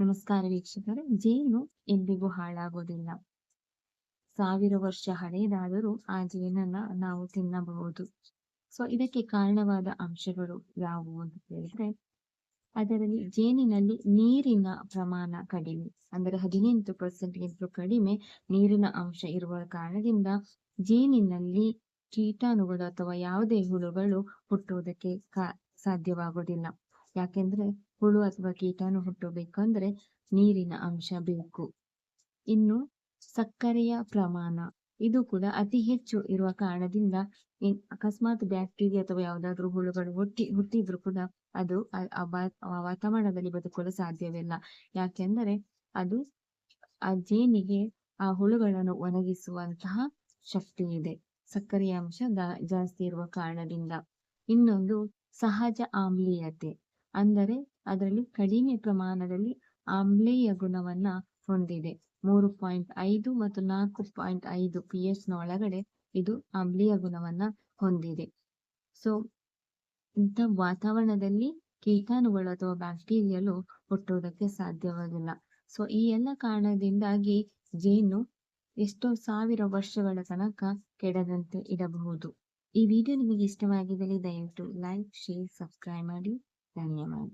ನಮಸ್ಕಾರ ವೀಕ್ಷಕರೇ, ಜೇನು ಎಂದಿಗೂ ಹಾಳಾಗೋದಿಲ್ಲ. ಸಾವಿರ ವರ್ಷ ಹಳೆಯದಾದರೂ ಆ ಜೇನನ್ನ ನಾವು ತಿನ್ನಬಹುದು. ಸೊ ಇದಕ್ಕೆ ಕಾರಣವಾದ ಅಂಶಗಳು ಯಾವುವು ಅಂತ ಹೇಳಿದ್ರೆ, ಅದರಲ್ಲಿ ಜೇನಿನಲ್ಲಿ ನೀರಿನ ಪ್ರಮಾಣ ಕಡಿಮೆ, ಅಂದರೆ ಹದಿನೆಂಟು ಪರ್ಸೆಂಟ್ಗಿಂತ ಕಡಿಮೆ ನೀರಿನ ಅಂಶ ಇರುವ ಕಾರಣದಿಂದ ಜೇನಿನಲ್ಲಿ ಕೀಟಾಣುಗಳು ಅಥವಾ ಯಾವುದೇ ಹುಳುಗಳು ಹುಟ್ಟುವುದಕ್ಕೆ ಕಾ, ಸಾಧ್ಯವಾಗುವುದಿಲ್ಲ. ಯಾಕೆಂದ್ರೆ ಹುಳು ಅಥವಾ ಕೀಟಾಣು ಹುಟ್ಟಬೇಕಂದ್ರೆ ನೀರಿನ ಅಂಶ ಬೇಕು. ಇನ್ನು ಸಕ್ಕರೆಯ ಪ್ರಮಾಣ, ಇದು ಕೂಡ ಅತಿ ಹೆಚ್ಚು ಇರುವ ಕಾರಣದಿಂದ ಅಕಸ್ಮಾತ್ ಬ್ಯಾಕ್ಟೀರಿಯಾ ಅಥವಾ ಯಾವುದಾದ್ರು ಹುಳುಗಳು ಹುಟ್ಟಿ, ಹುಟ್ಟಿದ್ರು ಕೂಡ ಅದು ವಾತಾವರಣದಲ್ಲಿ ಬದುಕಲು ಸಾಧ್ಯವಿಲ್ಲ. ಯಾಕೆಂದರೆ ಅದು ಆ ಜೇನಿಗೆ ಆ ಹುಳುಗಳನ್ನು ಒಣಗಿಸುವಂತಹ ಶಕ್ತಿ ಇದೆ. ಸಕ್ಕರೆಯ ಅಂಶ ಜಾಸ್ತಿ ಇರುವ ಕಾರಣದಿಂದ. ಇನ್ನೊಂದು ಸಹಜ ಆಮ್ಲೀಯತೆ. ಅಂದರೆ ಅದರಲ್ಲಿ ಕಡಿಮೆ ಪ್ರಮಾಣದಲ್ಲಿ ಆಮ್ಲೀಯ ಗುಣವನ್ನ ಹೊಂದಿದೆ. ಮೂರು ಪಾಯಿಂಟ್ ಐದು ಮತ್ತು ನಾಲ್ಕು ಪಾಯಿಂಟ್ ಐದು ಪಿ ನ ಒಳಗಡೆ ಇದು ಆಮ್ಲೀಯ ಗುಣವನ್ನ ಹೊಂದಿದೆ. ಸೊ ಇಂಥ ವಾತಾವರಣದಲ್ಲಿ ಕೀಟಾಣುಗಳು ಅಥವಾ ಬ್ಯಾಕ್ಟೀರಿಯಲು ಹುಟ್ಟುವುದಕ್ಕೆ ಸಾಧ್ಯವಾಗಿಲ್ಲ. ಸೊ ಈ ಎಲ್ಲ ಕಾರಣದಿಂದಾಗಿ ಜೇನು ಎಷ್ಟೋ ಸಾವಿರ ವರ್ಷಗಳ ತನಕ ಕೆಡದಂತೆ ಇಡಬಹುದು ಈ ವಿಡಿಯೋ ನಿಮಗೆ ಇಷ್ಟವಾಗಿದ್ದಲ್ಲಿ ದಯವಿಟ್ಟು ಲೈಕ್ ಶೇರ್ ಸಬ್ಸ್ಕ್ರೈಬ್ ಮಾಡಿ. 等你们